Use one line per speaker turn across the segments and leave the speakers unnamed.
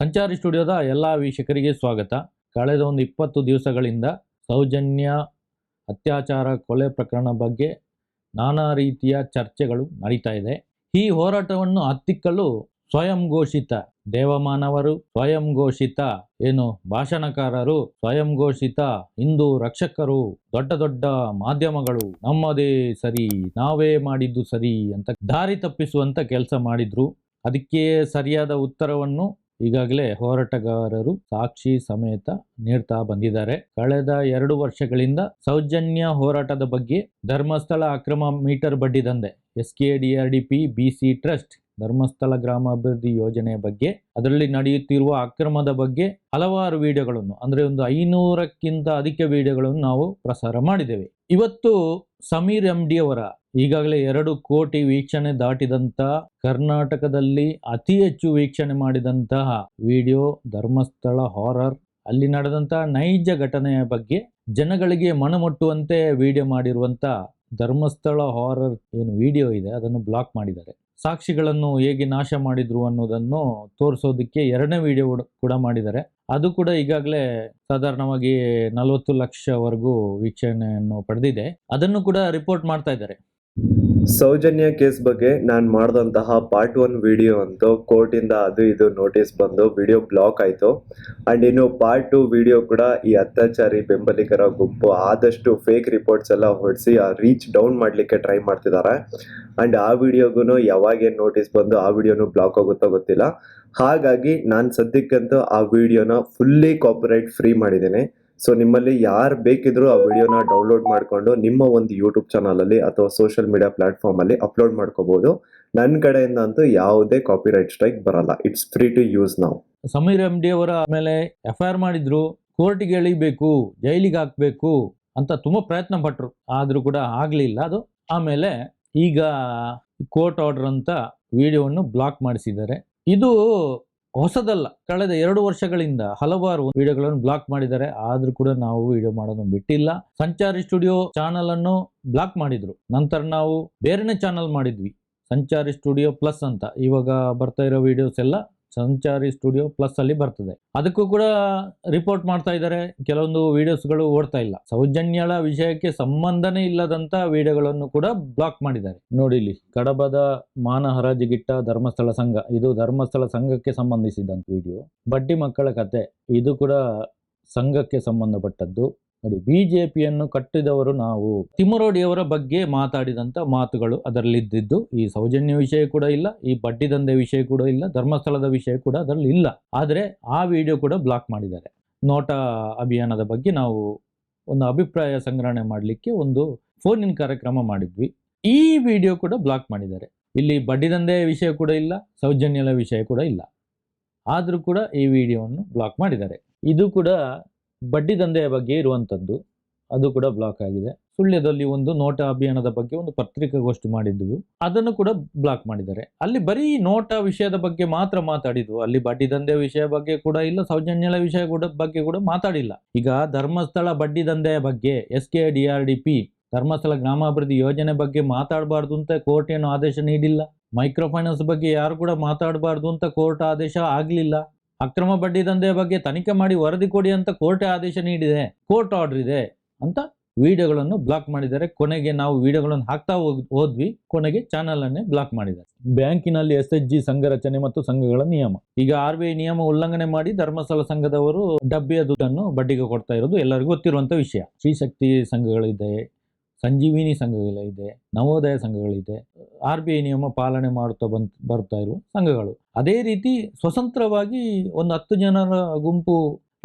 ಸಂಚಾರಿ ಸ್ಟುಡಿಯೋದ ಎಲ್ಲ ವೀಕ್ಷಕರಿಗೆ ಸ್ವಾಗತ. ಕಳೆದ ಒಂದು ಇಪ್ಪತ್ತು ದಿವಸಗಳಿಂದ ಸೌಜನ್ಯ ಅತ್ಯಾಚಾರ ಕೊಲೆ ಪ್ರಕರಣ ಬಗ್ಗೆ ನಾನಾ ರೀತಿಯ ಚರ್ಚೆಗಳು ನಡೀತಾ ಇದೆ. ಈ ಹೋರಾಟವನ್ನು ಹತ್ತಿಕ್ಕಲು ಸ್ವಯಂ ಘೋಷಿತ ದೇವಮಾನವರು ಸ್ವಯಂ ಘೋಷಿತ ಏನು ಭಾಷಣಕಾರರು, ಸ್ವಯಂ ಘೋಷಿತ ಹಿಂದೂ ರಕ್ಷಕರು, ದೊಡ್ಡ ದೊಡ್ಡ ಮಾಧ್ಯಮಗಳು, ನಮ್ಮದೇ ಸರಿ, ನಾವೇ ಮಾಡಿದ್ದು ಸರಿ ಅಂತ ದಾರಿ ತಪ್ಪಿಸುವಂತ ಕೆಲಸ ಮಾಡಿದ್ರು. ಅದಕ್ಕೆ ಸರಿಯಾದ ಉತ್ತರವನ್ನು ಈಗಾಗಲೇ ಹೋರಾಟಗಾರರು ಸಾಕ್ಷಿ ಸಮೇತ ನೀಡ್ತಾ ಬಂದಿದ್ದಾರೆ. ಕಳೆದ ಎರಡು ವರ್ಷಗಳಿಂದ ಸೌಜನ್ಯ ಹೋರಾಟದ ಬಗ್ಗೆ ಧರ್ಮಸ್ಥಳ ಅಕ್ರಮ ಮೀಟರ್ ಬಡ್ಡಿ ದಂಧೆ. S K D R D P B C trust Dharmasthala ಗ್ರಾಮಾಭಿವೃದ್ಧಿ ಯೋಜನೆಯ ಬಗ್ಗೆ, ಅದರಲ್ಲಿ ನಡೆಯುತ್ತಿರುವ ಅಕ್ರಮದ ಬಗ್ಗೆ ಹಲವಾರು ವಿಡಿಯೋಗಳನ್ನು, ಅಂದರೆ ಒಂದು ಐನೂರಕ್ಕಿಂತ ಅಧಿಕ ವಿಡಿಯೋಗಳನ್ನು ನಾವು ಪ್ರಸಾರ ಮಾಡಿದ್ದೇವೆ. ಇವತ್ತು ಸಮೀರ್ ಎಂ ಡಿ ಅವರ ಈಗಾಗಲೇ ಎರಡು ಕೋಟಿ ವೀಕ್ಷಣೆ ದಾಟಿದಂತ ಕರ್ನಾಟಕದಲ್ಲಿ ಅತಿ ಹೆಚ್ಚು ವೀಕ್ಷಣೆ ಮಾಡಿದಂತಹ ವಿಡಿಯೋ ಧರ್ಮಸ್ಥಳ ಹಾರರ್ ಅಲ್ಲಿ ನಡೆದಂತಹ ನೈಜ ಘಟನೆಯ ಬಗ್ಗೆ ಜನಗಳಿಗೆ ಮನಮುಟ್ಟುವಂತೆ ವಿಡಿಯೋ ಮಾಡಿರುವಂತ ಧರ್ಮಸ್ಥಳ ಹಾರರ್ ಏನು ವಿಡಿಯೋ ಇದೆ, ಅದನ್ನು ಬ್ಲಾಕ್ ಮಾಡಿದ್ದಾರೆ. ಸಾಕ್ಷಿಗಳನ್ನು ಹೇಗೆ ನಾಶ ಮಾಡಿದ್ರು ಅನ್ನೋದನ್ನು ತೋರಿಸೋದಕ್ಕೆ ಎರಡನೇ ವಿಡಿಯೋ ಕೂಡ ಮಾಡಿದ್ದಾರೆ. ಅದು ಕೂಡ ಈಗಾಗಲೇ ಸಾಧಾರಣವಾಗಿ ನಲವತ್ತು ಲಕ್ಷವರೆಗೂ ವೀಕ್ಷಣೆಯನ್ನು ಪಡೆದಿದೆ. ಅದನ್ನು ಕೂಡ ರಿಪೋರ್ಟ್ ಮಾಡ್ತಾ ಇದ್ದಾರೆ.
ಸೌಜನ್ಯ ಕೇಸ್ ಬಗ್ಗೆ ನಾನು ಮಾಡಿದಂತಹ ಪಾರ್ಟ್ ಒನ್ ವಿಡಿಯೋ ಅಂತೂ ಕೋರ್ಟಿಂದ ಅದು ಇದು ನೋಟಿಸ್ ಬಂದು ವಿಡಿಯೋ ಬ್ಲಾಕ್ ಆಯಿತು. ಆ್ಯಂಡ್ ಇನ್ನು ಪಾರ್ಟ್ ಟು ವಿಡಿಯೋ ಕೂಡ ಈ ಅತ್ಯಾಚಾರಿ ಬೆಂಬಲಿಗರ ಗುಂಪು ಆದಷ್ಟು ಫೇಕ್ ರಿಪೋರ್ಟ್ಸ್ ಎಲ್ಲ ಹೊಡಿಸಿ ಆ ರೀಚ್ ಡೌನ್ ಮಾಡಲಿಕ್ಕೆ ಟ್ರೈ ಮಾಡ್ತಿದ್ದಾರೆ ಆ್ಯಂಡ್ ಆ ವಿಡಿಯೋಗೂ ಯಾವಾಗೇನು ನೋಟಿಸ್ ಬಂದು ಆ ವಿಡಿಯೋನು ಬ್ಲಾಕ್ ಆಗುತ್ತೋ ಗೊತ್ತಿಲ್ಲ. ಹಾಗಾಗಿ ನಾನು ಸದ್ಯಕ್ಕಂತೂ ಆ ವಿಡಿಯೋನ ಫುಲ್ಲಿ ಕಾಪರೇಟ್ ಫ್ರೀ ಮಾಡಿದ್ದೇನೆ. ಸೊ ನಿಮ್ಮಲ್ಲಿ ಯಾರು ಬೇಕಿದ್ರೂ ಆ ವಿಡಿಯೋನ ಡೌನ್ಲೋಡ್ ಮಾಡಿಕೊಂಡು ನಿಮ್ಮ ಒಂದು ಯೂಟ್ಯೂಬ್ ಚಾನಲಲ್ಲಿ ಅಥವಾ ಸೋಷಿಯಲ್ ಮೀಡಿಯಾ ಪ್ಲಾಟ್ಫಾರ್ಮಲ್ಲಿ ಅಪ್ಲೋಡ್ ಮಾಡ್ಕೋಬಹುದು ನನ್ನ ಕಡೆಯಿಂದ ಅಂತೂ ಯಾವುದೇ ಕಾಪಿರೈಟ್ ಸ್ಟ್ರೈಕ್ ಬರಲ್ಲ. ಇಟ್ಸ್ ಫ್ರೀ ಟು ಯೂಸ್ ನಾವು
ಸಮೀರ್ ಎಂ ಡಿ ಅವರ ಮೇಲೆ ಎಫ್ ಐ ಆರ್ ಮಾಡಿದ್ರು ಕೋರ್ಟ್ಗೆ ಎಳಿಬೇಕು, ಜೈಲಿಗೆ ಹಾಕ್ಬೇಕು ಅಂತ ತುಂಬಾ ಪ್ರಯತ್ನ ಪಟ್ರು. ಆದ್ರೂ ಕೂಡ ಆಗ್ಲಿಲ್ಲ ಅದು. ಆಮೇಲೆ ಈಗ ಕೋರ್ಟ್ ಆರ್ಡರ್ ಅಂತ ವಿಡಿಯೋವನ್ನು ಬ್ಲಾಕ್ ಮಾಡಿಸಿದ್ದಾರೆ. ಇದು ಹೊಸದಲ್ಲ. ಕಳೆದ ಎರಡು ವರ್ಷಗಳಿಂದ ಹಲವಾರು ವಿಡಿಯೋಗಳನ್ನು ಬ್ಲಾಕ್ ಮಾಡಿದ್ದಾರೆ. ಆದ್ರೂ ಕೂಡ ನಾವು ವಿಡಿಯೋ ಮಾಡೋದನ್ನು ಬಿಟ್ಟಿಲ್ಲ. ಸಂಚಾರಿ ಸ್ಟುಡಿಯೋ ಚಾನಲ್ ಅನ್ನು ಬ್ಲಾಕ್ ಮಾಡಿದ್ರು. ನಂತರ ನಾವು ಬೇರೆನೆ ಚಾನಲ್ ಮಾಡಿದ್ವಿ. ಸಂಚಾರಿ ಸ್ಟುಡಿಯೋ ಪ್ಲಸ್ ಅಂತ. ಇವಾಗ ಬರ್ತಾ ಇರೋ ವಿಡಿಯೋಸ್ ಎಲ್ಲ ಸಂಚಾರಿ ಸ್ಟುಡಿಯೋ ಪ್ಲಸ್ ಅಲ್ಲಿ ಬರ್ತದೆ. ಅದಕ್ಕೂ ಕೂಡ ರಿಪೋರ್ಟ್ ಮಾಡ್ತಾ ಇದ್ದಾರೆ. ಕೆಲವೊಂದು ವಿಡಿಯೋಸ್ಗಳು ಓಡ್ತಾ ಇಲ್ಲ. ಸೌಜನ್ಯಳ ವಿಷಯಕ್ಕೆ ಸಂಬಂಧನೇ ಇಲ್ಲದಂತ ವಿಡಿಯೋಗಳನ್ನು ಕೂಡ ಬ್ಲಾಕ್ ಮಾಡಿದ್ದಾರೆ. ನೋಡಿ ಇಲ್ಲಿ, ಕಡಬದ ಮಾನ ಹರಾಜಿಗಿಟ್ಟ ಧರ್ಮಸ್ಥಳ ಸಂಘ. ಇದು ಧರ್ಮಸ್ಥಳ ಸಂಘಕ್ಕೆ ಸಂಬಂಧಿಸಿದಂತ ವಿಡಿಯೋ ಬಡ್ಡಿ ಮಕ್ಕಳ ಕತೆ. ಇದು ಕೂಡ ಸಂಘಕ್ಕೆ ಸಂಬಂಧಪಟ್ಟದ್ದು. ನೋಡಿ, ಬಿಜೆಪಿಯನ್ನು ಕಟ್ಟಿದವರು ನಾವು. ತಿಮ್ಮರೋಡಿಯವರ ಬಗ್ಗೆ ಮಾತಾಡಿದಂಥ ಮಾತುಗಳು ಅದರಲ್ಲಿದ್ದಿದ್ದು, ಈ ಸೌಜನ್ಯ ವಿಷಯ ಕೂಡ ಇಲ್ಲ, ಈ ಬಡ್ಡಿ ದಂಧೆ ವಿಷಯ ಕೂಡ ಇಲ್ಲ, ಧರ್ಮಸ್ಥಳದ ವಿಷಯ ಕೂಡ ಅದರಲ್ಲಿ ಇಲ್ಲ. ಆದರೆ ಆ ವಿಡಿಯೋ ಕೂಡ ಬ್ಲಾಕ್ ಮಾಡಿದ್ದಾರೆ. ನೋಟಾ ಅಭಿಯಾನದ ಬಗ್ಗೆ ನಾವು ಒಂದು ಅಭಿಪ್ರಾಯ ಸಂಗ್ರಹಣೆ ಮಾಡಲಿಕ್ಕೆ ಒಂದು ಫೋನಿನ ಕಾರ್ಯಕ್ರಮ ಮಾಡಿದ್ವಿ. ಈ ವಿಡಿಯೋ ಕೂಡ ಬ್ಲಾಕ್ ಮಾಡಿದ್ದಾರೆ. ಇಲ್ಲಿ ಬಡ್ಡಿ ದಂಧೆಯ ವಿಷಯ ಕೂಡ ಇಲ್ಲ, ಸೌಜನ್ಯದ ವಿಷಯ ಕೂಡ ಇಲ್ಲ. ಆದರೂ ಕೂಡ ಈ ವಿಡಿಯೋವನ್ನು ಬ್ಲಾಕ್ ಮಾಡಿದ್ದಾರೆ. ಇದು ಕೂಡ ಬಡ್ಡಿ ದಂಧೆಯ ಬಗ್ಗೆ ಇರುವಂಥದ್ದು, ಅದು ಕೂಡ ಬ್ಲಾಕ್ ಆಗಿದೆ. ಸುಳ್ಯದಲ್ಲಿ ಒಂದು ನೋಟ ಅಭಿಯಾನದ ಬಗ್ಗೆ ಒಂದು ಪತ್ರಿಕಾಗೋಷ್ಠಿ ಮಾಡಿದ್ದು ಅದನ್ನು ಕೂಡ ಬ್ಲಾಕ್ ಮಾಡಿದ್ದಾರೆ. ಅಲ್ಲಿ ಬರೀ ನೋಟ ವಿಷಯದ ಬಗ್ಗೆ ಮಾತ್ರ ಮಾತಾಡಿದ್ವು ಅಲ್ಲಿ ಬಡ್ಡಿ ದಂಧೆ ವಿಷಯ ಬಗ್ಗೆ ಕೂಡ ಇಲ್ಲ, ಸೌಜನ್ಯಗಳ ವಿಷಯ ಕೂಡ ಬಗ್ಗೆ ಕೂಡ ಮಾತಾಡಿಲ್ಲ. ಈಗ ಧರ್ಮಸ್ಥಳ ಬಡ್ಡಿ ದಂಧೆಯ ಬಗ್ಗೆ S K D R D P Dharmasthala ಗ್ರಾಮಾಭಿವೃದ್ಧಿ ಯೋಜನೆ ಬಗ್ಗೆ ಮಾತಾಡಬಾರ್ದು ಅಂತ ಕೋರ್ಟ್ ಏನು ಆದೇಶ ನೀಡಿಲ್ಲ. ಮೈಕ್ರೋ ಫೈನಾನ್ಸ್ ಬಗ್ಗೆ ಯಾರು ಕೂಡ ಮಾತಾಡಬಾರ್ದು ಅಂತ ಕೋರ್ಟ್ ಆದೇಶ ಆಗ್ಲಿಲ್ಲ. ಅಕ್ರಮ ಬಡ್ಡಿ ದಂಧೆಯ ಬಗ್ಗೆ ತನಿಖೆ ಮಾಡಿ ವರದಿ ಕೊಡಿ ಅಂತ ಕೋರ್ಟ್ ಆದೇಶ ನೀಡಿದೆ. ಕೋರ್ಟ್ ಆರ್ಡರ್ ಇದೆ ಅಂತ ವಿಡಿಯೋಗಳನ್ನು ಬ್ಲಾಕ್ ಮಾಡಿದ್ದಾರೆ. ಕೊನೆಗೆ ನಾವು ವಿಡಿಯೋಗಳನ್ನು ಹಾಕ್ತಾ ಹೋದ್ವಿ. ಕೊನೆಗೆ ಚಾನಲ್ ಅನ್ನೇ ಬ್ಲಾಕ್ ಮಾಡಿದ್ದಾರೆ. ಬ್ಯಾಂಕಿನಲ್ಲಿ ಎಸ್ ಎಚ್ ಜಿ ಸಂಘ ರಚನೆ ಮತ್ತು ಸಂಘಗಳ ನಿಯಮ. ಈಗ ಆರ್ ಬಿ ಐ ನಿಯಮ ಉಲ್ಲಂಘನೆ ಮಾಡಿ ಧರ್ಮಸ್ಥಳ ಸಂಘದವರು ಡಬ್ಬಿಯ ದುಡ್ಡನ್ನು ಬಡ್ಡಿಗೆ ಕೊಡ್ತಾ ಇರೋದು ಎಲ್ಲರಿಗೂ ಗೊತ್ತಿರುವಂತ ವಿಷಯ. ಶ್ರೀಶಕ್ತಿ ಸಂಘಗಳಿದೆ ಸಂಜೀವಿನಿ ಸಂಘಗಳಿದೆ ನವೋದಯ ಸಂಘಗಳಿದೆ ಆರ್ ಬಿ ಐ ನಿಯಮ ಪಾಲನೆ ಮಾಡುತ್ತಾ ಬಂತ್ ಬರ್ತಾ ಇರುವ ಸಂಘಗಳು. ಅದೇ ರೀತಿ ಸ್ವತಂತ್ರವಾಗಿ ಒಂದು ಹತ್ತು ಜನರ ಗುಂಪು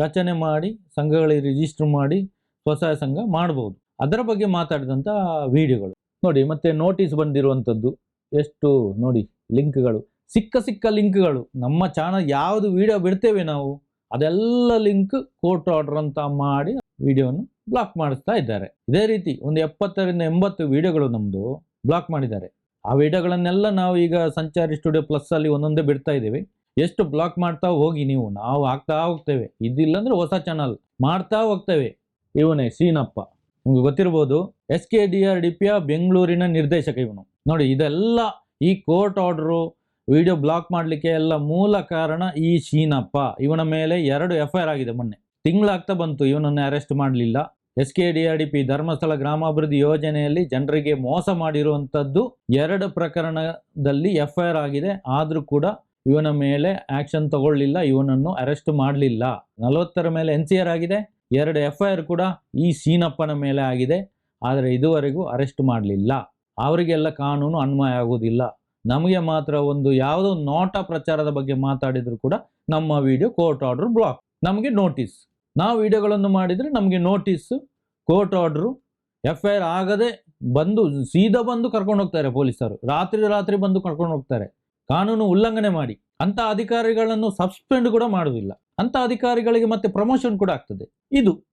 ರಚನೆ ಮಾಡಿ, ಸಂಘಗಳಿಗೆ ರಿಜಿಸ್ಟರ್ ಮಾಡಿ ಸ್ವಸಹಾಯ ಸಂಘ ಮಾಡ್ಬೋದು. ಅದರ ಬಗ್ಗೆ ಮಾತಾಡಿದಂಥ ವಿಡಿಯೋಗಳು. ನೋಡಿ, ಮತ್ತೆ ನೋಟಿಸ್ ಬಂದಿರುವಂಥದ್ದು ಎಷ್ಟು ನೋಡಿ, ಲಿಂಕ್ಗಳು. ಸಿಕ್ಕ ಸಿಕ್ಕ ಲಿಂಕ್ಗಳು. ನಮ್ಮ ಚಾನಲ್ ಯಾವುದು ವಿಡಿಯೋ ಬಿಡ್ತೇವೆ ನಾವು, ಅದೆಲ್ಲ ಲಿಂಕ್ ಕೋರ್ಟ್ ಆರ್ಡರ್ ಅಂತ ಮಾಡಿ ವಿಡಿಯೋವನ್ನು ಬ್ಲಾಕ್ ಮಾಡಿಸ್ತಾ ಇದ್ದಾರೆ. ಇದೇ ರೀತಿ ಒಂದು ಎಪ್ಪತ್ತರಿಂದ ಎಂಬತ್ತು ವಿಡಿಯೋಗಳು ನಮ್ಮದು ಬ್ಲಾಕ್ ಮಾಡಿದ್ದಾರೆ. ಆ ವಿಡಿಯೋಗಳನ್ನೆಲ್ಲ ನಾವು ಈಗ ಸಂಚಾರಿ ಸ್ಟುಡಿಯೋ ಪ್ಲಸ್ ಅಲ್ಲಿ ಒಂದೊಂದೇ ಬಿಡ್ತಾ ಇದ್ದೀವಿ. ಎಷ್ಟು ಬ್ಲಾಕ್ ಮಾಡ್ತಾ ಹೋಗಿ ನೀವು? ನಾವು ಹಾಕ್ತಾ ಹೋಗ್ತೇವೆ. ಇದಿಲ್ಲ ಅಂದ್ರೆ ಹೊಸ ಚಾನಲ್ ಮಾಡ್ತಾ ಹೋಗ್ತೇವೆ. ಇವನೇ ಸೀನಪ್ಪ. ನಿಮ್ಗೆ ಗೊತ್ತಿರ್ಬೋದು S K D R D ಪಿಯ ಬೆಂಗಳೂರಿನ ನಿರ್ದೇಶಕ ಇವನು. ನೋಡಿ, ಇದೆಲ್ಲ ಈ ಕೋರ್ಟ್ ಆರ್ಡ್ರು ವಿಡಿಯೋ ಬ್ಲಾಕ್ ಮಾಡಲಿಕ್ಕೆ ಎಲ್ಲ ಮೂಲ ಕಾರಣ ಈ ಶೀನಪ್ಪ ಇವನ ಮೇಲೆ ಎರಡು ಎಫ್ ಐ ಆಗಿದೆ ಮೊನ್ನೆ. ತಿಂಗಳಾಗ್ತಾ ಬಂತು, ಇವನನ್ನು ಅರೆಸ್ಟ್ ಮಾಡಲಿಲ್ಲ. S K D R D P Dharmasthala ಗ್ರಾಮಾಭಿವೃದ್ಧಿ ಯೋಜನೆಯಲ್ಲಿ ಜನರಿಗೆ ಮೋಸ ಮಾಡಿರುವಂಥದ್ದು ಎರಡು ಪ್ರಕರಣದಲ್ಲಿ ಎಫ್ ಐ ಆರ್ ಆಗಿದೆ. ಆದರೂ ಕೂಡ ಇವನ ಮೇಲೆ ಆಕ್ಷನ್ ತಗೊಳ್ಳಿಲ್ಲ, ಇವನನ್ನು ಅರೆಸ್ಟ್ ಮಾಡಲಿಲ್ಲ. ನಲವತ್ತರ ಮೇಲೆ ಎನ್ ಸಿ ಆರ್ ಆಗಿದೆ. ಎರಡು ಎಫ್ ಐ ಆರ್ ಕೂಡ ಈ ಸೀನಪ್ಪನ ಮೇಲೆ ಆಗಿದೆ. ಆದರೆ ಇದುವರೆಗೂ ಅರೆಸ್ಟ್ ಮಾಡಲಿಲ್ಲ. ಅವರಿಗೆಲ್ಲ ಕಾನೂನು ಅನ್ವಯ ಆಗುವುದಿಲ್ಲ ನಮಗೆ ಮಾತ್ರ ಒಂದು ಯಾವುದೋ ನೋಟ ಪ್ರಚಾರದ ಬಗ್ಗೆ ಮಾತಾಡಿದರೂ ಕೂಡ ನಮ್ಮ ವಿಡಿಯೋ ಕೋರ್ಟ್ ಆರ್ಡರ್ ಬ್ಲಾಕ್ ನಮಗೆ ನೋಟಿಸ್ ನಾವು ವಿಡಿಯೋಗಳನ್ನು ಮಾಡಿದರೆ ನಮಗೆ notice court order F I ಆಗದೆ ಬಂದು ಸೀದಾ ಬಂದು ಕರ್ಕೊಂಡು ಹೋಗ್ತಾರೆ ಪೊಲೀಸರು. ರಾತ್ರಿ ರಾತ್ರಿ ಬಂದು ಕರ್ಕೊಂಡು ಹೋಗ್ತಾರೆ. ಕಾನೂನು ಉಲ್ಲಂಘನೆ ಮಾಡಿ. ಅಂತ ಅಧಿಕಾರಿಗಳನ್ನು ಸಸ್ಪೆಂಡ್ ಕೂಡ ಮಾಡುವುದಿಲ್ಲ. ಅಂತ ಅಧಿಕಾರಿಗಳಿಗೆ ಮತ್ತೆ ಪ್ರಮೋಷನ್ ಕೂಡ ಆಗ್ತದೆ. ಇದು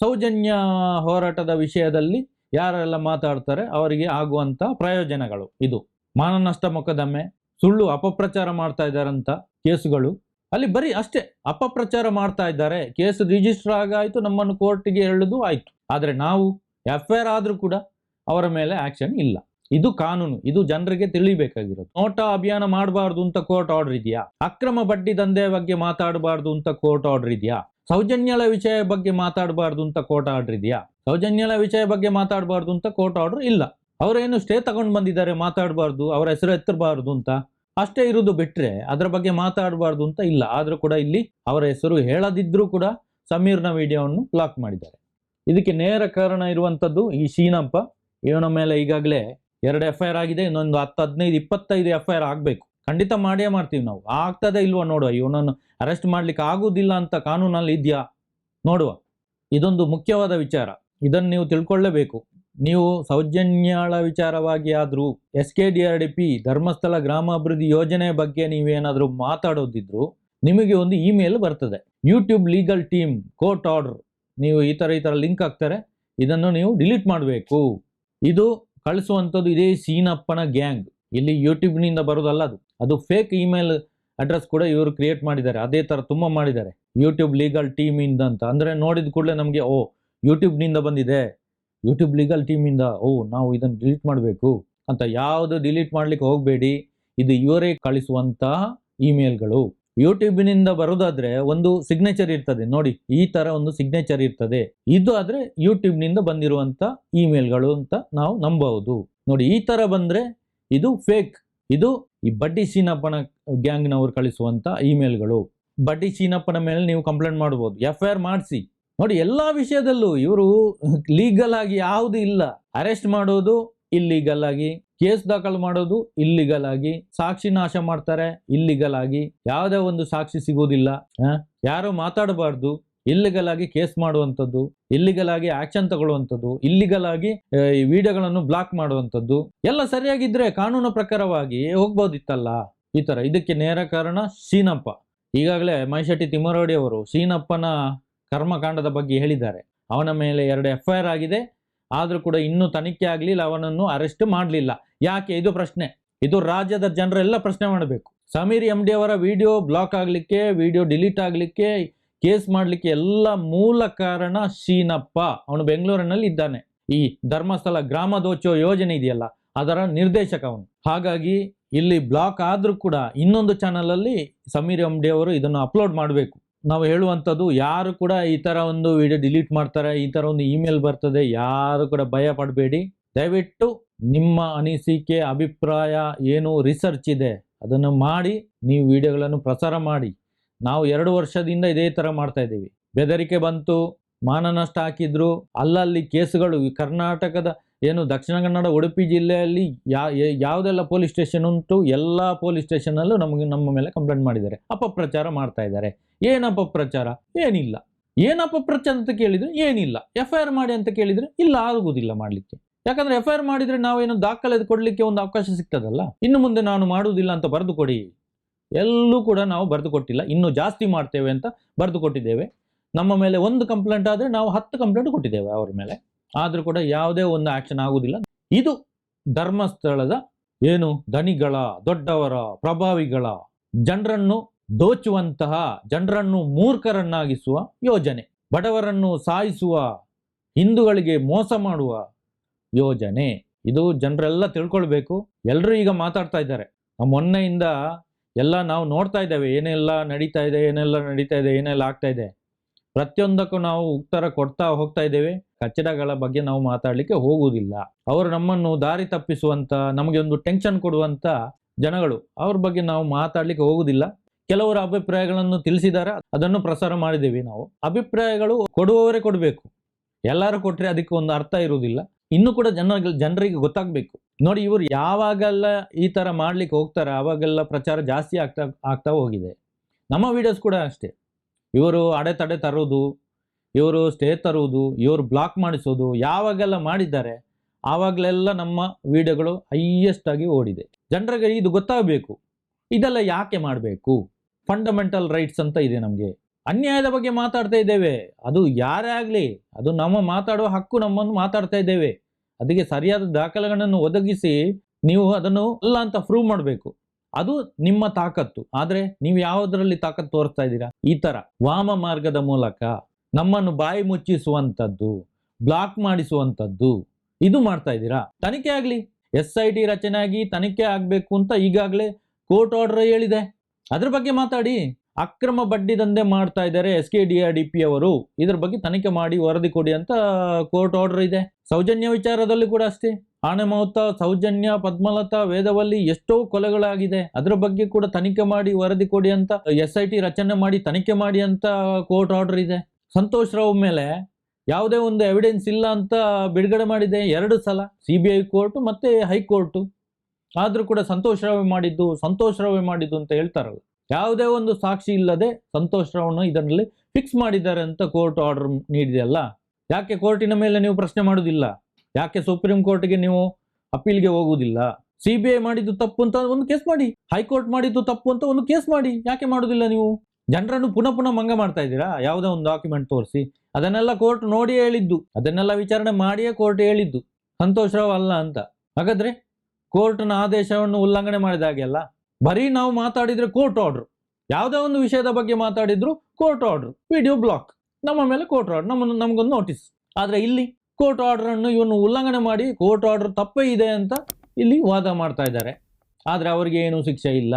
ಸೌಜನ್ಯ ಹೋರಾಟದ ವಿಷಯದಲ್ಲಿ ಯಾರೆಲ್ಲ ಮಾತಾಡ್ತಾರೆ ಅವರಿಗೆ ಆಗುವಂತ ಪ್ರಯೋಜನಗಳು. ಇದು ಮಾನನಷ್ಟ ಮೊಕದ್ದಮೆ, ಸುಳ್ಳು ಅಪಪ್ರಚಾರ ಮಾಡ್ತಾ ಇದ್ದಾರಂತ ಕೇಸುಗಳು. ಅಲ್ಲಿ ಬರೀ ಅಷ್ಟೇ ಅಪಪ್ರಚಾರ ಮಾಡ್ತಾ ಇದ್ದಾರೆ. ಕೇಸ್ ರಿಜಿಸ್ಟರ್ ಆಗಾಯ್ತು, ನಮ್ಮನ್ನು ಕೋರ್ಟಿಗೆ ಹೇಳುದು ಆಯ್ತು. ಆದರೆ ನಾವು ಎಫ್ ಐ ಆರ್ ಆದ್ರೂ ಕೂಡ ಅವರ ಮೇಲೆ ಆಕ್ಷನ್ ಇಲ್ಲ. ಇದು ಕಾನೂನು, ಇದು ಜನರಿಗೆ ತಿಳಿಬೇಕಾಗಿರೋದು. ನೋಟಾ ಅಭಿಯಾನ ಮಾಡಬಾರ್ದು ಅಂತ ಕೋರ್ಟ್ ಆರ್ಡರ್ ಇದೆಯಾ? ಅಕ್ರಮ ಬಡ್ಡಿ ದಂಧೆ ಬಗ್ಗೆ ಮಾತಾಡಬಾರ್ದು ಅಂತ ಕೋರ್ಟ್ ಆರ್ಡರ್ ಇದೆಯಾ? ಸೌಜನ್ಯಳ ವಿಷಯ ಬಗ್ಗೆ ಮಾತಾಡಬಾರ್ದು ಅಂತ ಕೋರ್ಟ್ ಆರ್ಡರ್ ಇದೆಯಾ? ಸೌಜನ್ಯಳ ವಿಷಯ ಬಗ್ಗೆ ಮಾತಾಡಬಾರ್ದು ಅಂತ ಕೋರ್ಟ್ ಆರ್ಡರ್ ಇಲ್ಲ. ಅವರೇನು ಸ್ಟೇ ತಗೊಂಡು ಬಂದಿದ್ದಾರೆ ಮಾತಾಡಬಾರ್ದು, ಅವರ ಹೆಸರು ಎತ್ತರಬಾರ್ದು ಅಂತ? ಅಷ್ಟೇ ಇರೋದು ಬಿಟ್ರೆ ಅದರ ಬಗ್ಗೆ ಮಾತಾಡಬಾರ್ದು ಅಂತ ಇಲ್ಲ. ಆದರೂ ಕೂಡ ಇಲ್ಲಿ ಅವರ ಹೆಸರು ಹೇಳದಿದ್ರೂ ಕೂಡ ಸಮೀರ್ನ ವಿಡಿಯೋವನ್ನು ಬ್ಲಾಕ್ ಮಾಡಿದ್ದಾರೆ. ಇದಕ್ಕೆ ನೇರ ಕಾರಣ ಇರುವಂಥದ್ದು ಈ ಶೀನಪ್ಪ ಇವನ ಮೇಲೆ ಈಗಾಗಲೇ ಎರಡು ಎಫ್ ಐ ಆರ್ ಆಗಿದೆ, ಇನ್ನೊಂದು ಹತ್ತು, ಹದಿನೈದು, ಇಪ್ಪತ್ತೈದು ಎಫ್ ಐ ಆರ್ ಆಗಬೇಕು. ಖಂಡಿತ ಮಾಡೇ ಮಾಡ್ತೀವಿ ನಾವು. ಆಗ್ತದೆ ಇಲ್ವಾ ನೋಡುವ. ಇವನನ್ನು ಅರೆಸ್ಟ್ ಮಾಡ್ಲಿಕ್ಕೆ ಆಗುವುದಿಲ್ಲ ಅಂತ ಕಾನೂನಲ್ಲಿ ಇದೆಯಾ? ನೋಡುವ. ಇದೊಂದು ಮುಖ್ಯವಾದ ವಿಚಾರ. ಇದನ್ನು ನೀವು ತಿಳ್ಕೊಳ್ಳೇಬೇಕು. ನೀವು ಸೌಜನ್ಯಳ ವಿಚಾರವಾಗಿ ಆದರೂ S K D R D P Dharmasthala ಗ್ರಾಮಾಭಿವೃದ್ಧಿ ಯೋಜನೆ ಬಗ್ಗೆ ನೀವೇನಾದರೂ ಮಾತಾಡೋದಿದ್ರು ನಿಮಗೆ ಒಂದು ಇಮೇಲ್ ಬರ್ತದೆ. YouTube legal team court order ನೀವು ಈ ಥರ ಈ ಥರ ಲಿಂಕ್ ಹಾಕ್ತಾರೆ. ಇದನ್ನು ನೀವು ಡಿಲೀಟ್ ಮಾಡಬೇಕು. ಇದು ಕಳಿಸುವಂಥದ್ದು ಇದೇ ಸೀನಪ್ಪನ ಗ್ಯಾಂಗ್. ಇಲ್ಲಿ ಯೂಟ್ಯೂಬ್ನಿಂದ ಬರೋದಲ್ಲ ಅದು. ಅದು ಫೇಕ್ ಇಮೇಲ್ ಅಡ್ರೆಸ್ ಕೂಡ ಇವರು ಕ್ರಿಯೇಟ್ ಮಾಡಿದ್ದಾರೆ. ಅದೇ ಥರ ತುಂಬ ಮಾಡಿದ್ದಾರೆ. ಯೂಟ್ಯೂಬ್ ಲೀಗಲ್ ಟೀಮಿಂದ ಅಂತ. ಅಂದರೆ ನೋಡಿದ ಕೂಡಲೇ ನಮಗೆ, ಓ, ಯೂಟ್ಯೂಬ್ನಿಂದ ಬಂದಿದೆ. ಯೂಟ್ಯೂಬ್ ಲೀಗಲ್ ಟೀಮಿಂದ ಓ, ನಾವು ಇದನ್ನು ಡಿಲೀಟ್ ಮಾಡಬೇಕು ಅಂತ ಯಾವುದು ಡಿಲೀಟ್ ಮಾಡಲಿಕ್ಕೆ ಹೋಗಬೇಡಿ. ಇದು ಇವರೇ ಕಳಿಸುವಂತಹ ಇಮೇಲ್ಗಳು ಯೂಟ್ಯೂಬಿನಿಂದ ಬರೋದಾದ್ರೆ ಒಂದು ಸಿಗ್ನೇಚರ್ ಇರ್ತದೆ. ನೋಡಿ, ಈ ತರ ಒಂದು ಸಿಗ್ನೇಚರ್ ಇರ್ತದೆ. ಇದು ಆದ್ರೆ ಯೂಟ್ಯೂಬ್ನಿಂದ ಬಂದಿರುವಂತ ಇಮೇಲ್ಗಳು ಅಂತ ನಾವು ನಂಬಬಹುದು. ನೋಡಿ, ಈ ತರ ಬಂದ್ರೆ ಇದು ಫೇಕ್ ಇದು ಈ ಬಡ್ಡಿ ಸೀನಪ್ಪನ ಗ್ಯಾಂಗ್ನವರು ಕಳಿಸುವಂತ ಇಮೇಲ್ಗಳು ಬಡ್ಡಿ ಸೀನಪ್ಪನ ಮೇಲೆ ನೀವು ಕಂಪ್ಲೇಂಟ್ ಮಾಡಬಹುದು ಎಫ್ ಐ ಆರ್ ಮಾಡಿಸಿ. ನೋಡಿ, ಎಲ್ಲಾ ವಿಷಯದಲ್ಲೂ ಇವರು ಲೀಗಲ್ ಆಗಿ ಯಾವುದು ಇಲ್ಲ. ಅರೆಸ್ಟ್ ಮಾಡೋದು ಇಲ್ಲಿಗಲ್ ಆಗಿ, ಕೇಸ್ ದಾಖಲು ಮಾಡೋದು ಇಲ್ಲಿಗಲ್ ಆಗಿ, ಸಾಕ್ಷಿ ನಾಶ ಮಾಡ್ತಾರೆ ಇಲ್ಲಿಗಲ್ ಆಗಿ, ಯಾವುದೇ ಒಂದು ಸಾಕ್ಷಿ ಸಿಗೋದಿಲ್ಲ? ಯಾರು ಮಾತಾಡಬಾರ್ದು ಇಲ್ಲಿಗಲ್ ಆಗಿ ಕೇಸ್ ಮಾಡುವಂಥದ್ದು ಇಲ್ಲಿಗಲ್ ಆಗಿ ಆಕ್ಷನ್ ತಗೊಳ್ಳುವಂಥದ್ದು ಇಲ್ಲಿಗಲ್ ಆಗಿ ಈ ವಿಡಿಯೋಗಳನ್ನು ಬ್ಲಾಕ್ ಮಾಡುವಂಥದ್ದು, ಎಲ್ಲ ಸರಿಯಾಗಿದ್ರೆ ಕಾನೂನು ಪ್ರಕಾರವಾಗಿ ಹೋಗ್ಬೋದಿತ್ತಲ್ಲ? ಈ ತರ ಇದಕ್ಕೆ ನೇರ ಕಾರಣ ಶೀನಪ್ಪ ಈಗಾಗಲೇ ಮೈಶೆಟ್ಟಿ ತಿಮ್ಮರೋಡಿ ಅವರು ಶೀನಪ್ಪನ ಕರ್ಮಕಾಂಡದ ಬಗ್ಗೆ ಹೇಳಿದ್ದಾರೆ. ಅವನ ಮೇಲೆ ಎರಡು ಎಫ್ ಐ ಆರ್ ಆಗಿದೆ. ಆದರೂ ಕೂಡ ಇನ್ನೂ ತನಿಖೆ ಆಗಲಿಲ್ಲ, ಅವನನ್ನು ಅರೆಸ್ಟ್ ಮಾಡಲಿಲ್ಲ. ಯಾಕೆ? ಇದು ಪ್ರಶ್ನೆ. ಇದು ರಾಜ್ಯದ ಜನರೆಲ್ಲ ಪ್ರಶ್ನೆ ಮಾಡಬೇಕು. ಸಮೀರ್ ಎಂ ಡಿ ಅವರ ವಿಡಿಯೋ ಬ್ಲಾಕ್ ಆಗಲಿಕ್ಕೆ, ವಿಡಿಯೋ ಡಿಲೀಟ್ ಆಗಲಿಕ್ಕೆ, ಕೇಸ್ ಮಾಡಲಿಕ್ಕೆ ಎಲ್ಲ ಮೂಲ ಕಾರಣ ಶೀನಪ್ಪ. ಅವನು ಬೆಂಗಳೂರಿನಲ್ಲಿ ಇದ್ದಾನೆ. ಈ ಧರ್ಮಸ್ಥಳ ಗ್ರಾಮ ದೋಚೋ ಯೋಜನೆ ಇದೆಯಲ್ಲ, ಅದರ ನಿರ್ದೇಶಕ ಅವನು. ಹಾಗಾಗಿ ಇಲ್ಲಿ ಬ್ಲಾಕ್ ಆದರೂ ಕೂಡ ಇನ್ನೊಂದು ಚಾನಲಲ್ಲಿ ಸಮೀರ್ ಎಂ ಡಿ ಅವರು ಇದನ್ನು ಅಪ್ಲೋಡ್ ಮಾಡಬೇಕು. ನಾವು ಹೇಳುವಂಥದ್ದು, ಯಾರು ಕೂಡ ಈ ಥರ ಒಂದು ವಿಡಿಯೋ ಡಿಲೀಟ್ ಮಾಡ್ತಾರೆ, ಈ ಥರ ಒಂದು ಇಮೇಲ್ ಬರ್ತದೆ, ಯಾರು ಕೂಡ ಭಯ ಪಡಬೇಡಿ. ದಯವಿಟ್ಟು ನಿಮ್ಮ ಅನಿಸಿಕೆ, ಅಭಿಪ್ರಾಯ ಏನು ರಿಸರ್ಚ್ ಇದೆ, ಅದನ್ನು ಮಾಡಿ, ನೀವು ವಿಡಿಯೋಗಳನ್ನು ಪ್ರಸಾರ ಮಾಡಿ. ನಾವು ಎರಡು ವರ್ಷದಿಂದ ಇದೇ ಥರ ಮಾಡ್ತಾ ಇದ್ದೀವಿ. ಬೆದರಿಕೆ ಬಂತು, ಮಾನನಷ್ಟ ಹಾಕಿದ್ರು, ಅಲ್ಲಲ್ಲಿ ಕೇಸುಗಳು ಕರ್ನಾಟಕದ ಏನು ದಕ್ಷಿಣ ಕನ್ನಡ, ಉಡುಪಿ ಜಿಲ್ಲೆಯಲ್ಲಿ ಯಾ ಯಾವುದೆಲ್ಲ ಪೊಲೀಸ್ ಸ್ಟೇಷನ್ ಉಂಟು, ಎಲ್ಲ ಪೊಲೀಸ್ ಸ್ಟೇಷನಲ್ಲೂ ನಮಗೆ ನಮ್ಮ ಮೇಲೆ ಕಂಪ್ಲೇಂಟ್ ಮಾಡಿದ್ದಾರೆ. ಅಪಪ್ರಚಾರ ಮಾಡ್ತಾ ಇದ್ದಾರೆ. ಏನು ಅಪಪ್ರಚಾರ? ಏನಿಲ್ಲ. ಏನು ಅಪಪ್ರಚಾರ ಅಂತ ಕೇಳಿದ್ರೆ ಏನಿಲ್ಲ. ಎಫ್ ಐ ಆರ್ ಮಾಡಿ ಅಂತ ಕೇಳಿದ್ರೆ ಇಲ್ಲ ಆಗುವುದಿಲ್ಲ ಮಾಡಲಿಕ್ಕೆ. ಯಾಕಂದ್ರೆ ಎಫ್ ಐ ಆರ್ ಮಾಡಿದ್ರೆ ನಾವೇನು ದಾಖಲೆ ಕೊಡಲಿಕ್ಕೆ ಒಂದು ಅವಕಾಶ ಸಿಗ್ತದಲ್ಲ? ಇನ್ನು ಮುಂದೆ ನಾನು ಮಾಡುವುದಿಲ್ಲ ಅಂತ ಬರೆದು ಕೊಡಿ. ಎಲ್ಲೂ ಕೂಡ ನಾವು ಬರೆದು ಕೊಟ್ಟಿಲ್ಲ. ಇನ್ನು ಜಾಸ್ತಿ ಮಾಡ್ತೇವೆ ಅಂತ ಬರೆದು ಕೊಟ್ಟಿದ್ದೇವೆ. ನಮ್ಮ ಮೇಲೆ ಒಂದು ಕಂಪ್ಲೇಂಟ್ ಆದರೆ ನಾವು ಹತ್ತು ಕಂಪ್ಲೇಂಟ್ ಕೊಟ್ಟಿದ್ದೇವೆ ಅವರ ಮೇಲೆ. ಆದರೂ ಕೂಡ ಯಾವುದೇ ಒಂದು ಆಕ್ಷನ್ ಆಗುವುದಿಲ್ಲ. ಇದು ಧರ್ಮಸ್ಥಳದ ಏನು? ಧನಿಗಳ, ದೊಡ್ಡವರ, ಪ್ರಭಾವಿಗಳ, ಜನರನ್ನು ದೋಚುವಂತಹ, ಜನರನ್ನು ಮೂರ್ಖರನ್ನಾಗಿಸುವ ಯೋಜನೆ, ಬಡವರನ್ನು ಸಾಯಿಸುವ, ಹಿಂದೂಗಳಿಗೆ ಮೋಸ ಮಾಡುವ ಯೋಜನೆ. ಇದು ಜನರೆಲ್ಲ ತಿಳ್ಕೊಳ್ಬೇಕು. ಎಲ್ಲರೂ ಈಗ ಮಾತಾಡ್ತಾ ಇದ್ದಾರೆ. ಮೊನ್ನೆಯಿಂದ ಎಲ್ಲ ನಾವು ನೋಡ್ತಾ ಇದ್ದೇವೆ. ಏನೆಲ್ಲ ನಡೀತಾ ಇದೆ, ಏನೆಲ್ಲ ನಡೀತಾ ಇದೆ, ಏನೆಲ್ಲ ಆಗ್ತಾ ಇದೆ. ಪ್ರತಿಯೊಂದಕ್ಕೂ ನಾವು ಉತ್ತರ ಕೊಡ್ತಾ ಹೋಗ್ತಾ ಇದ್ದೇವೆ. ಕಚ್ಚಡಗಳ ಬಗ್ಗೆ ನಾವು ಮಾತಾಡಲಿಕ್ಕೆ ಹೋಗುವುದಿಲ್ಲ. ಅವರು ನಮ್ಮನ್ನು ದಾರಿ ತಪ್ಪಿಸುವಂತ, ನಮಗೆ ಒಂದು ಟೆನ್ಷನ್ ಕೊಡುವಂತ ಜನಗಳು. ಅವ್ರ ಬಗ್ಗೆ ನಾವು ಮಾತಾಡ್ಲಿಕ್ಕೆ ಹೋಗುವುದಿಲ್ಲ. ಕೆಲವರ ಅಭಿಪ್ರಾಯಗಳನ್ನು ತಿಳಿಸಿದ್ದಾರೆ. ಅದನ್ನು ಪ್ರಸಾರ ಮಾಡಿದ್ದೇವೆ ನಾವು. ಅಭಿಪ್ರಾಯಗಳು ಕೊಡುವವರೇ ಕೊಡಬೇಕು. ಎಲ್ಲರೂ ಕೊಟ್ರೆ ಅದಕ್ಕೆ ಒಂದು ಅರ್ಥ ಇರುವುದಿಲ್ಲ. ಇನ್ನು ಕೂಡ ಜನ ಜನರಿಗೆ ಗೊತ್ತಾಗಬೇಕು. ನೋಡಿ, ಇವರು ಯಾವಾಗೆಲ್ಲ ಈ ತರ ಮಾಡ್ಲಿಕ್ಕೆ ಹೋಗ್ತಾರೆ ಆವಾಗೆಲ್ಲ ಪ್ರಚಾರ ಜಾಸ್ತಿ ಆಗ್ತಾ ಆಗ್ತಾ ಹೋಗಿದೆ. ನಮ್ಮ ವಿಡಿಯೋಸ್ ಕೂಡ ಅಷ್ಟೇ. ಇವರು ಅಡೆತಡೆ ತರೋದು, ಇವರು ಸ್ಟೇ ತರುವುದು ಇವರು ಬ್ಲಾಕ್ ಮಾಡಿಸೋದು, ಯಾವಾಗೆಲ್ಲ ಮಾಡಿದ್ದಾರೆ, ಆವಾಗಲೆಲ್ಲ ನಮ್ಮ ವಿಡಿಯೋಗಳು ಹೈಯೆಸ್ಟ್ ಆಗಿ ಓಡಿದೆ. ಜನರಿಗೆ ಇದು ಗೊತ್ತಾಗಬೇಕು. ಇದೆಲ್ಲ ಯಾಕೆ ಮಾಡಬೇಕು? ಫಂಡಮೆಂಟಲ್ ರೈಟ್ಸ್ ಅಂತ ಇದೆ ನಮಗೆ. ಅನ್ಯಾಯದ ಬಗ್ಗೆ ಮಾತಾಡ್ತಾ ಇದ್ದೇವೆ. ಅದು ಯಾರೇ ಆಗಲಿ, ಅದು ನಮ್ಮ ಮಾತಾಡುವ ಹಕ್ಕು ನಮ್ಮನ್ನು ಮಾತಾಡ್ತಾ ಇದ್ದೇವೆ. ಅದಕ್ಕೆ ಸರಿಯಾದ ದಾಖಲೆಗಳನ್ನು ಒದಗಿಸಿ ನೀವು ಅದನ್ನು ಅಲ್ಲ ಅಂತ ಪ್ರೂವ್ ಮಾಡಬೇಕು. ಅದು ನಿಮ್ಮ ತಾಕತ್ತು. ಆದರೆ ನೀವು ಯಾವುದರಲ್ಲಿ ತಾಕತ್ತು ತೋರಿಸ್ತಾ ಇದ್ದೀರಾ? ಈ ಥರ ವಾಮ ಮಾರ್ಗದ ಮೂಲಕ ನಮ್ಮನ್ನು ಬಾಯಿ ಮುಚ್ಚಿಸುವಂಥದ್ದು ಬ್ಲಾಕ್ ಮಾಡಿಸುವಂಥದ್ದು ಇದು ಮಾಡ್ತಾ ಇದ್ದೀರಾ? ತನಿಖೆ ಆಗಲಿ. ಎಸ್ ಐ ಟಿ ರಚನೆ ಆಗಿ ತನಿಖೆ ಆಗಬೇಕು ಅಂತ ಈಗಾಗಲೇ ಕೋರ್ಟ್ ಆರ್ಡರ್ ಹೇಳಿದೆ ಅದ್ರ ಬಗ್ಗೆ ಮಾತಾಡಿ. ಅಕ್ರಮ ಬಡ್ಡಿ ದಂಧೆ ಮಾಡ್ತಾ ಇದ್ದಾರೆ S K D R D P ಅವರು ಇದ್ರ ಬಗ್ಗೆ ತನಿಖೆ ಮಾಡಿ ವರದಿ ಕೊಡಿ ಅಂತ ಕೋರ್ಟ್ ಆರ್ಡರ್ ಇದೆ. ಸೌಜನ್ಯ ವಿಚಾರದಲ್ಲಿ ಕೂಡ ಅಷ್ಟೇ. ಆಣೆಮೌತ ಸೌಜನ್ಯ, ಪದ್ಮಲತಾ, ವೇದವಲ್ಲಿ ಎಷ್ಟೋ ಕೊಲೆಗಳಾಗಿದೆ. ಅದರ ಬಗ್ಗೆ ಕೂಡ ತನಿಖೆ ಮಾಡಿ ವರದಿ ಕೊಡಿ ಅಂತ, ಎಸ್ ಐ ಟಿ ರಚನೆ ಮಾಡಿ ತನಿಖೆ ಮಾಡಿ ಅಂತ ಕೋರ್ಟ್ ಆರ್ಡರ್ ಇದೆ. ಸಂತೋಷ್ ರಾವ್ ಮೇಲೆ ಯಾವುದೇ ಒಂದು ಎವಿಡೆನ್ಸ್ ಇಲ್ಲ ಅಂತ ಬಿಡುಗಡೆ ಮಾಡಿದೆ ಎರಡು ಸಲ. ಸಿ ಬಿ ಐ ಕೋರ್ಟ್ ಮತ್ತೆ ಹೈಕೋರ್ಟು. ಆದ್ರೂ ಕೂಡ ಸಂತೋಷ್ ರಾವ್ ಮಾಡಿದ್ದು, ಸಂತೋಷ್ ರಾವ್ ಮಾಡಿದ್ದು ಅಂತ ಹೇಳ್ತಾರಲ್ಲ. ಯಾವುದೇ ಒಂದು ಸಾಕ್ಷಿ ಇಲ್ಲದೆ ಸಂತೋಷ್ ರಾವ್ನ ಇದರಲ್ಲಿ ಫಿಕ್ಸ್ ಮಾಡಿದ್ದಾರೆ ಅಂತ ಕೋರ್ಟ್ ಆರ್ಡರ್ ನೀಡಿದೆಯಲ್ಲ ಯಾಕೆ ಕೋರ್ಟಿನ ಮೇಲೆ ನೀವು ಪ್ರಶ್ನೆ ಮಾಡುವುದಿಲ್ಲ ಯಾಕೆ ಸುಪ್ರೀಂ ಕೋರ್ಟ್ಗೆ ನೀವು ಅಪೀಲ್ಗೆ ಹೋಗುವುದಿಲ್ಲ ಸಿ ಬಿ ಐ ಮಾಡಿದ್ದು ತಪ್ಪು ಅಂತ ಒಂದು ಕೇಸ್ ಮಾಡಿ. ಹೈಕೋರ್ಟ್ ಮಾಡಿದ್ದು ತಪ್ಪು ಅಂತ ಒಂದು ಕೇಸ್ ಮಾಡಿ. ಯಾಕೆ ಮಾಡುವುದಿಲ್ಲ ನೀವು? ಜನರನ್ನು ಪುನಃ ಪುನಃ ಮಂಗ ಮಾಡ್ತಾ ಇದ್ದೀರಾ? ಯಾವುದೇ ಒಂದು ಡಾಕ್ಯುಮೆಂಟ್ ತೋರಿಸಿ. ಅದನ್ನೆಲ್ಲ ಕೋರ್ಟ್ ನೋಡಿ ಹೇಳಿದ್ದು. ಅದನ್ನೆಲ್ಲ ವಿಚಾರಣೆ ಮಾಡಿಯೇ ಕೋರ್ಟ್ ಹೇಳಿದ್ದು. ಸಂತೋಷ ಅಲ್ಲ ಅಂತ. ಹಾಗಾದ್ರೆ ಕೋರ್ಟ್ನ ಆದೇಶವನ್ನು ಉಲ್ಲಂಘನೆ ಮಾಡಿದ ಹಾಗೆ ಬರೀ ನಾವು ಮಾತಾಡಿದ್ರೆ ಕೋರ್ಟ್ ಆರ್ಡರ್. ಯಾವುದೇ ಒಂದು ವಿಷಯದ ಬಗ್ಗೆ ಮಾತಾಡಿದ್ರು ಕೋರ್ಟ್ ಆರ್ಡರ್. Video block. ನಮ್ಮ ಮೇಲೆ ಕೋರ್ಟ್ ಆರ್ಡರ್. ನಮ್ಮನ್ನು ನಮಗೊಂದು ನೋಟಿಸ್. ಆದ್ರೆ ಇಲ್ಲಿ ಕೋರ್ಟ್ ಆರ್ಡರ್ ಅನ್ನು ಇವನು ಉಲ್ಲಂಘನೆ ಮಾಡಿ ಕೋರ್ಟ್ ಆರ್ಡರ್ ತಪ್ಪೇ ಇದೆ ಅಂತ ಇಲ್ಲಿ ವಾದ ಮಾಡ್ತಾ ಇದ್ದಾರೆ. ಆದ್ರೆ ಅವರಿಗೆ ಏನು ಶಿಕ್ಷೆ ಇಲ್ಲ.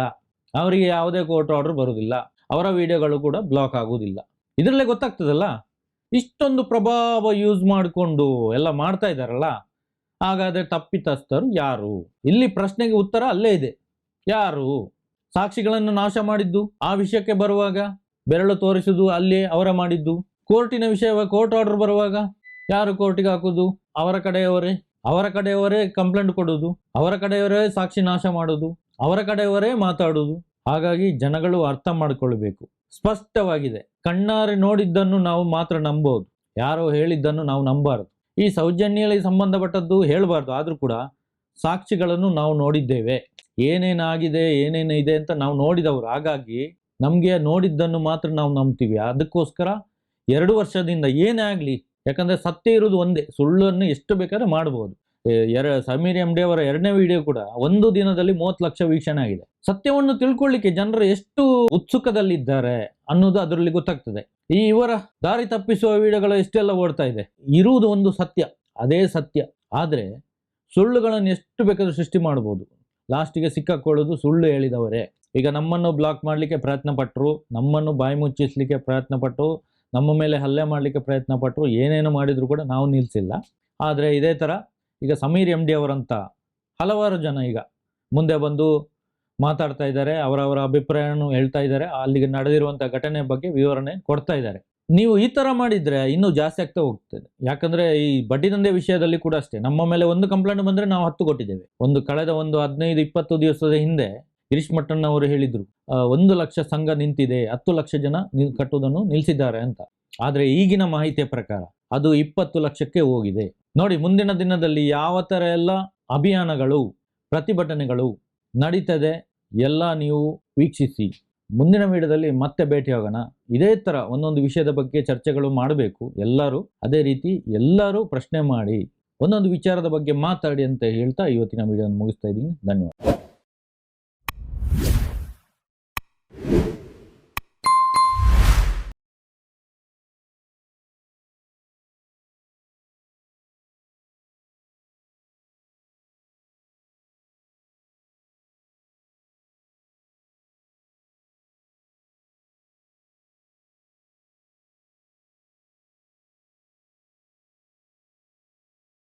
ಅವರಿಗೆ ಯಾವುದೇ ಕೋರ್ಟ್ ಆರ್ಡರ್ ಬರುವುದಿಲ್ಲ. ಅವರ ವಿಡಿಯೋಗಳು ಕೂಡ ಬ್ಲಾಕ್ ಆಗುವುದಿಲ್ಲ. ಇದರಲ್ಲೇ ಗೊತ್ತಾಗ್ತದಲ್ಲ? ಇಷ್ಟೊಂದು ಪ್ರಭಾವ ಯೂಸ್ ಮಾಡಿಕೊಂಡು ಎಲ್ಲ ಮಾಡ್ತಾ ಇದ್ದಾರಲ್ಲ? ಹಾಗಾದ್ರೆ ತಪ್ಪಿತಸ್ಥರು ಯಾರು? ಇಲ್ಲಿ ಪ್ರಶ್ನೆಗೆ ಉತ್ತರ ಅಲ್ಲೇ ಇದೆ. ಯಾರು ಸಾಕ್ಷಿಗಳನ್ನು ನಾಶ ಮಾಡಿದ್ದು? ಆ ವಿಷಯಕ್ಕೆ ಬರುವಾಗ ಬೆರಳು ತೋರಿಸುದು ಅಲ್ಲಿ ಅವರ ಮಾಡಿದ್ದು? ಕೋರ್ಟಿನ ವಿಷಯ ಕೋರ್ಟ್ ಆರ್ಡರ್ ಬರುವಾಗ ಯಾರು ಕೋರ್ಟಿಗೆ ಹಾಕುದು ಅವರ ಕಡೆಯವರೇ? ಅವರ ಕಡೆಯವರೇ ಕಂಪ್ಲೇಂಟ್ ಕೊಡುವುದು? ಅವರ ಕಡೆಯವರೇ ಸಾಕ್ಷಿ ನಾಶ ಮಾಡುವುದು? ಅವರ ಕಡೆಯವರೇ ಮಾತಾಡುವುದು? ಹಾಗಾಗಿ ಜನಗಳು ಅರ್ಥ ಮಾಡಿಕೊಳ್ಬೇಕು. ಸ್ಪಷ್ಟವಾಗಿದೆ. ಕಣ್ಣಾರೆ ನೋಡಿದ್ದನ್ನು ನಾವು ಮಾತ್ರ ನಂಬೋದು. ಯಾರೋ ಹೇಳಿದ್ದನ್ನು ನಾವು ನಂಬಾರದು ಈ ಸೌಜನ್ಯಗಳಿಗೆ ಸಂಬಂಧಪಟ್ಟದ್ದು ಹೇಳಬಾರ್ದು. ಆದ್ರೂ ಕೂಡ ಸಾಕ್ಷಿಗಳನ್ನು ನಾವು ನೋಡಿದ್ದೇವೆ. ಏನೇನಾಗಿದೆ ಏನೇನು ಇದೆ ಅಂತ ನಾವು ನೋಡಿದವರು. ಹಾಗಾಗಿ ನಮಗೆ ನೋಡಿದ್ದನ್ನು ಮಾತ್ರ ನಾವು ನಂಬ್ತೀವಿ. ಅದಕ್ಕೋಸ್ಕರ ಎರಡು ವರ್ಷದಿಂದ ಏನೇ ಆಗಲಿ, ಯಾಕಂದರೆ ಸತ್ಯ ಇರೋದು ಒಂದೇ. ಸುಳ್ಳನ್ನು ಎಷ್ಟು ಬೇಕಾದ್ರೆ ಮಾಡ್ಬೋದು. ಎರ, ಸಮೀರ್ ಎಂ ಡಿ ಅವರ ಎರಡನೇ ವಿಡಿಯೋ ಕೂಡ ಒಂದು ದಿನದಲ್ಲಿ ಮೂವತ್ತು ಲಕ್ಷ ವೀಕ್ಷಣೆ ಆಗಿದೆ. ಸತ್ಯವನ್ನು ತಿಳ್ಕೊಳ್ಳಿಕ್ಕೆ ಜನರು ಎಷ್ಟು ಉತ್ಸುಕದಲ್ಲಿದ್ದಾರೆ ಅನ್ನೋದು ಅದರಲ್ಲಿ ಗೊತ್ತಾಗ್ತದೆ. ಈ ಇವರ ದಾರಿ ತಪ್ಪಿಸುವ ವಿಡಿಯೋಗಳು ಎಷ್ಟೆಲ್ಲ ಓಡ್ತಾ ಇದೆ. ಇರುವುದು ಒಂದು ಸತ್ಯ. ಅದೇ ಸತ್ಯ. ಆದರೆ ಸುಳ್ಳುಗಳನ್ನು ಎಷ್ಟು ಬೇಕಾದ್ರೂ ಸೃಷ್ಟಿ ಮಾಡ್ಬೋದು. ಲಾಸ್ಟಿಗೆ ಸಿಕ್ಕಾಕೊಳ್ಳೋದು ಸುಳ್ಳು ಹೇಳಿದವರೇ. ಈಗ ನಮ್ಮನ್ನು ಬ್ಲಾಕ್ ಮಾಡಲಿಕ್ಕೆ ಪ್ರಯತ್ನ ಪಟ್ಟರು ನಮ್ಮನ್ನು ಬಾಯಿ ಮುಚ್ಚಿಸ್ಲಿಕ್ಕೆ ಪ್ರಯತ್ನ ಪಟ್ಟರು ನಮ್ಮ ಮೇಲೆ ಹಲ್ಲೆ ಮಾಡಲಿಕ್ಕೆ ಪ್ರಯತ್ನ ಪಟ್ಟರು ಏನೇನು ಮಾಡಿದರೂ ಕೂಡ ನಾವು ನಿಲ್ಲಿಸಿಲ್ಲ ಆದರೆ ಇದೇ ಥರ ಈಗ ಸಮೀರ್ ಎಂ ಡಿ ಅವರಂತ ಹಲವಾರು ಜನ ಈಗ ಮುಂದೆ ಬಂದು ಮಾತಾಡ್ತಾ ಇದ್ದಾರೆ, ಅವರವರ ಅಭಿಪ್ರಾಯವನ್ನು ಹೇಳ್ತಾ ಇದ್ದಾರೆ, ಅಲ್ಲಿಗೆ ನಡೆದಿರುವಂಥ ಘಟನೆ ಬಗ್ಗೆ ವಿವರಣೆ ಕೊಡ್ತಾ ಇದ್ದಾರೆ. ನೀವು ಈ ಥರ ಮಾಡಿದ್ರೆ ಇನ್ನೂ ಜಾಸ್ತಿ ಆಗ್ತಾ ಹೋಗ್ತದೆ. ಯಾಕಂದ್ರೆ ಈ ಬಡ್ಡಿ ವಿಷಯದಲ್ಲಿ ಕೂಡ ಅಷ್ಟೇ. ನಮ್ಮ ಮೇಲೆ ಒಂದು ಕಂಪ್ಲೇಂಟ್ ಬಂದರೆ ನಾವು ಹತ್ತು ಕೊಟ್ಟಿದ್ದೇವೆ. ಒಂದು ಕಳೆದ ಒಂದು ಹದಿನೈದು, ಇಪ್ಪತ್ತು ದಿವಸದ ಹಿಂದೆ ಗಿರೀಶ್ ಮಟ್ಟಣ್ಣ ಅವರು ಹೇಳಿದರು ಒಂದು ಲಕ್ಷ ಸಂಘ ನಿಂತಿದೆ, ಹತ್ತು ಲಕ್ಷ ಜನ ಕಟ್ಟುವುದನ್ನು ನಿಲ್ಲಿಸಿದ್ದಾರೆ ಅಂತ. ಆದರೆ ಈಗಿನ ಮಾಹಿತಿಯ ಪ್ರಕಾರ ಅದು ಇಪ್ಪತ್ತು ಲಕ್ಷಕ್ಕೆ ಹೋಗಿದೆ. ನೋಡಿ, ಮುಂದಿನ ದಿನದಲ್ಲಿ ಯಾವ ಥರ ಎಲ್ಲ ಅಭಿಯಾನಗಳು, ಪ್ರತಿಭಟನೆಗಳು ನಡೀತದೆ, ಎಲ್ಲ ನೀವು ವೀಕ್ಷಿಸಿ. ಮುಂದಿನ ವಿಡಿಯೋದಲ್ಲಿ ಮತ್ತೆ ಭೇಟಿಯಾಗೋಣ ಇದೇ ಥರ ಒಂದೊಂದು ವಿಷಯದ ಬಗ್ಗೆ ಚರ್ಚೆಗಳು ಮಾಡಬೇಕು. ಎಲ್ಲರೂ ಅದೇ ರೀತಿ ಎಲ್ಲರೂ ಪ್ರಶ್ನೆ ಮಾಡಿ, ಒಂದೊಂದು ವಿಚಾರದ ಬಗ್ಗೆ ಮಾತಾಡಿ ಅಂತ ಹೇಳ್ತಾ ಇವತ್ತಿನ ವಿಡಿಯೋನ ಮುಗಿಸ್ತಾ ಇದ್ದೀನಿ. ಧನ್ಯವಾದ.